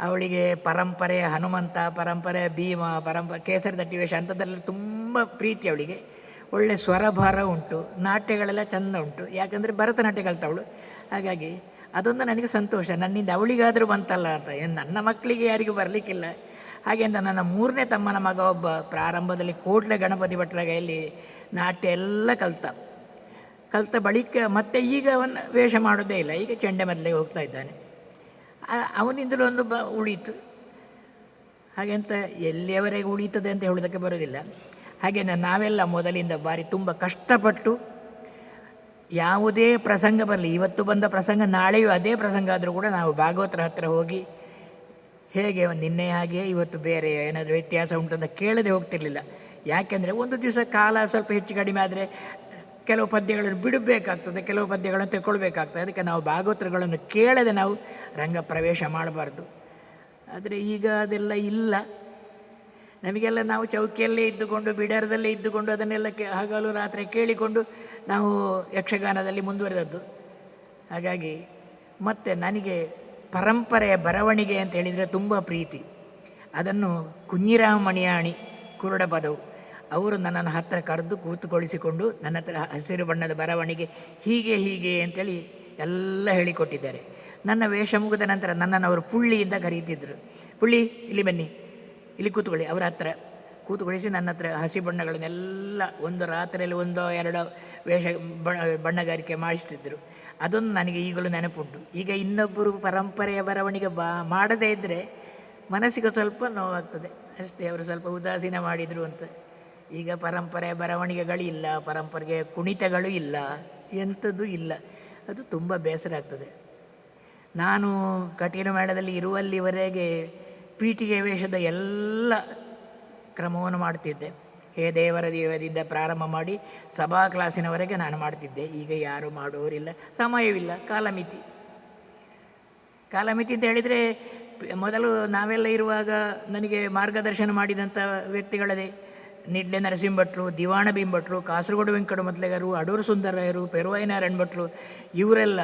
ಅವಳಿಗೆ ಪರಂಪರೆ ಹನುಮಂತ, ಪರಂಪರೆ ಭೀಮ ಪರಂಪರೆ ಕೇಸರಿ ದಟ್ಟಿ ವೇಷ ಅಂಥದ್ದೆಲ್ಲ ತುಂಬ ಪ್ರೀತಿ ಅವಳಿಗೆ. ಒಳ್ಳೆ ಸ್ವರಭಾರ ಉಂಟು. ನಾಟ್ಯಗಳೆಲ್ಲ ಚೆಂದ ಉಂಟು. ಯಾಕಂದರೆ ಭರತನಾಟ್ಯ ಕಲ್ತವಳು ಹಾಗಾಗಿ ಅದೊಂದು ನನಗೆ ಸಂತೋಷ. ನನ್ನಿಂದ ಅವಳಿಗಾದರೂ ಬಂತಲ್ಲ ಅಂತ. ನನ್ನ ಮಕ್ಕಳಿಗೆ ಯಾರಿಗೂ ಬರಲಿಕ್ಕಿಲ್ಲ. ಹಾಗೆಂದ ನನ್ನ ಮೂರನೇ ತಮ್ಮನ ಮಗ ಒಬ್ಬ ಪ್ರಾರಂಭದಲ್ಲಿ ಕೋಟ್ಲೆ ಗಣಪತಿ ಭಟ್ರ ಕೈಯಲ್ಲಿ ನಾಟ್ಯ ಎಲ್ಲ ಕಲಿತ. ಕಲಿತ ಬಳಿಕ ಮತ್ತೆ ಈಗ ಅವನ ವೇಷ ಮಾಡೋದೇ ಇಲ್ಲ. ಈಗ ಚೆಂಡೆ ಮೊದಲಿಗೆ ಹೋಗ್ತಾ ಇದ್ದಾನೆ. ಅವನಿಂದಲೂ ಒಂದು ಬ, ಉಳೀತು. ಹಾಗೆಂತ ಎಲ್ಲಿಯವರೆಗೆ ಉಳೀತದೆ ಅಂತ ಹೇಳೋದಕ್ಕೆ ಬರೋದಿಲ್ಲ ಹಾಗೆ ನಾವೆಲ್ಲ ಮೊದಲಿಂದ ಬಾರಿ ತುಂಬ ಕಷ್ಟಪಟ್ಟು ಯಾವುದೇ ಪ್ರಸಂಗ ಬರಲಿ, ಇವತ್ತು ಬಂದ ಪ್ರಸಂಗ, ನಾಳೆಯೂ ಅದೇ ಪ್ರಸಂಗ ಆದರೂ ಕೂಡ ನಾವು ಭಾಗವತರ ಹತ್ರ ಹೋಗಿ ಹೇಗೆ ನಿನ್ನೆ ಹಾಗೆ ಇವತ್ತು ಬೇರೆ ಏನಾದರೂ ವ್ಯತ್ಯಾಸ ಉಂಟು ಅಂತ ಕೇಳದೆ ಹೋಗ್ತಿರ್ಲಿಲ್ಲ. ಯಾಕೆಂದರೆ ಒಂದು ದಿವಸ ಕಾಲ ಸ್ವಲ್ಪ ಹೆಚ್ಚು ಕಡಿಮೆ ಆದರೆ ಕೆಲವು ಪದ್ಯಗಳನ್ನು ಬಿಡಬೇಕಾಗ್ತದೆ, ಕೆಲವು ಪದ್ಯಗಳನ್ನು ತಗೊಳ್ಬೇಕಾಗ್ತದೆ ಅದಕ್ಕೆ ನಾವು ಭಾಗವತರುಗಳನ್ನು ಕೇಳದೆ ನಾವು ರಂಗ ಪ್ರವೇಶ ಮಾಡಬಾರ್ದು. ಆದರೆ ಈಗ ಅದೆಲ್ಲ ಇಲ್ಲ. ನಮಗೆಲ್ಲ ನಾವು ಚೌಕಿಯಲ್ಲೇ ಇದ್ದುಕೊಂಡು, ಬಿಡಾರದಲ್ಲೇ ಇದ್ದುಕೊಂಡು ಅದನ್ನೆಲ್ಲ ಕೇ, ಹಗಲು ರಾತ್ರಿ ಕೇಳಿಕೊಂಡು ನಾವು ಯಕ್ಷಗಾನದಲ್ಲಿ ಮುಂದುವರೆದದ್ದು. ಹಾಗಾಗಿ ಮತ್ತು ನನಗೆ ಪರಂಪರೆಯ ಬರವಣಿಗೆ ಅಂತ ಹೇಳಿದರೆ ತುಂಬ ಪ್ರೀತಿ. ಅದನ್ನು ಕುಂಜಿರಾಮ ಮಣಿಯಾಣಿ ಕುರುಡ ಪದವು ಅವರು ನನ್ನನ್ನು ಹತ್ತಿರ ಕರೆದು ಕೂತುಕೊಳಿಸಿಕೊಂಡು ನನ್ನ ಹತ್ರ ಹಸಿರು ಬಣ್ಣದ ಬರವಣಿಗೆ ಹೀಗೆ ಹೀಗೆ ಅಂತೇಳಿ ಎಲ್ಲ ಹೇಳಿಕೊಟ್ಟಿದ್ದಾರೆ. ನನ್ನ ವೇಷ ಮುಗಿದ ನಂತರ ನನ್ನನ್ನು ಅವರು ಪುಳ್ಳಿಯಿಂದ ಕರೀತಿದ್ದರು ಪುಳ್ಳಿ, ಇಲ್ಲಿ ಬನ್ನಿ. ಇಲ್ಲಿ ಕೂತ್ಕೊಳ್ಳಿ, ಅವರ ಹತ್ರ. ಕೂತುಕೊಳಿಸಿ ನನ್ನ ಹತ್ರ ಹಸಿ ಬಣ್ಣಗಳನ್ನೆಲ್ಲ ಒಂದು ರಾತ್ರಿಯಲ್ಲಿ ಒಂದೋ ಎರಡೋ ವೇಷ ಬಣ್ಣ ಬಣ್ಣಗಾರಿಕೆ ಮಾಡಿಸ್ತಿದ್ದರು ಅದೊಂದು ನನಗೆ ಈಗಲೂ ನೆನಪುಂಟು. ಈಗ ಇನ್ನೊಬ್ಬರು ಪರಂಪರೆಯ ಬರವಣಿಗೆ ಬಾ, ಮಾಡದೇ ಇದ್ದರೆ ಮನಸ್ಸಿಗೆ ಸ್ವಲ್ಪ ನೋವಾಗ್ತದೆ. ಅಷ್ಟೇ, ಅವರು ಸ್ವಲ್ಪ ಉದಾಸೀನ ಮಾಡಿದರು ಅಂತ. ಈಗ ಪರಂಪರೆಯ ಬರವಣಿಗೆಗಳಿಲ್ಲ ಪರಂಪರೆಗೆ ಕುಣಿತಗಳು ಇಲ್ಲ, ಎಂಥದ್ದು ಇಲ್ಲ. ಅದು ತುಂಬ ಬೇಸರ ಆಗ್ತದೆ. ನಾನು ಕಠಿಣ ಮೇಳದಲ್ಲಿ ಇರುವಲ್ಲಿವರೆಗೆ ಪೀಠಿಗೆ ವೇಷದ ಎಲ್ಲ ಕ್ರಮವನ್ನು ಮಾಡ್ತಿದ್ದೆ ಹೇ ದೇವರ ದೇವದಿಂದ ಪ್ರಾರಂಭ ಮಾಡಿ ಸಭಾ ಕ್ಲಾಸಿನವರೆಗೆ ನಾನು ಮಾಡ್ತಿದ್ದೆ ಈಗ ಯಾರು ಮಾಡುವವರಿಲ್ಲ ಸಮಯವಿಲ್ಲ. ಕಾಲಮಿತಿ. ಕಾಲಮಿತಿ ಅಂತ ಹೇಳಿದರೆ, ಮೊದಲು ನಾವೆಲ್ಲ ಇರುವಾಗ ನನಗೆ ಮಾರ್ಗದರ್ಶನ ಮಾಡಿದಂಥ ವ್ಯಕ್ತಿಗಳದೇ. ನಿಡ್ಲೆ ನರಸಿಂಭಟ್ರು ದಿವಾಣ ಭೀಮಭಟ್ರು, ಕಾಸರಗೋಡು ವೆಂಕಟ ಮೊದಲಿಗರು ಅಡೂರು ಸುಂದರಾಯರು ಪೆರುವೈ ನಾರಾಯಣ ಭಟ್ರು ಇವರೆಲ್ಲ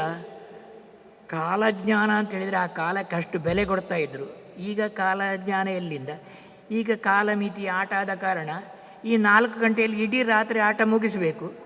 ಕಾಲಜ್ಞಾನ ಅಂತ ಹೇಳಿದರೆ ಆ ಕಾಲಕ್ಕೆ ಅಷ್ಟು ಬೆಲೆ ಕೊಡ್ತಾ ಇದ್ದರು ಈಗ ಕಾಲಜ್ಞಾನ ಎಲ್ಲಿಂದ? ಈಗ ಕಾಲಮಿತಿ ಆಟ ಆದ ಕಾರಣ ಈ ನಾಲ್ಕು ಗಂಟೆಯಲ್ಲಿ ಇಡೀ ರಾತ್ರಿ ಆಟ ಮುಗಿಸಬೇಕು.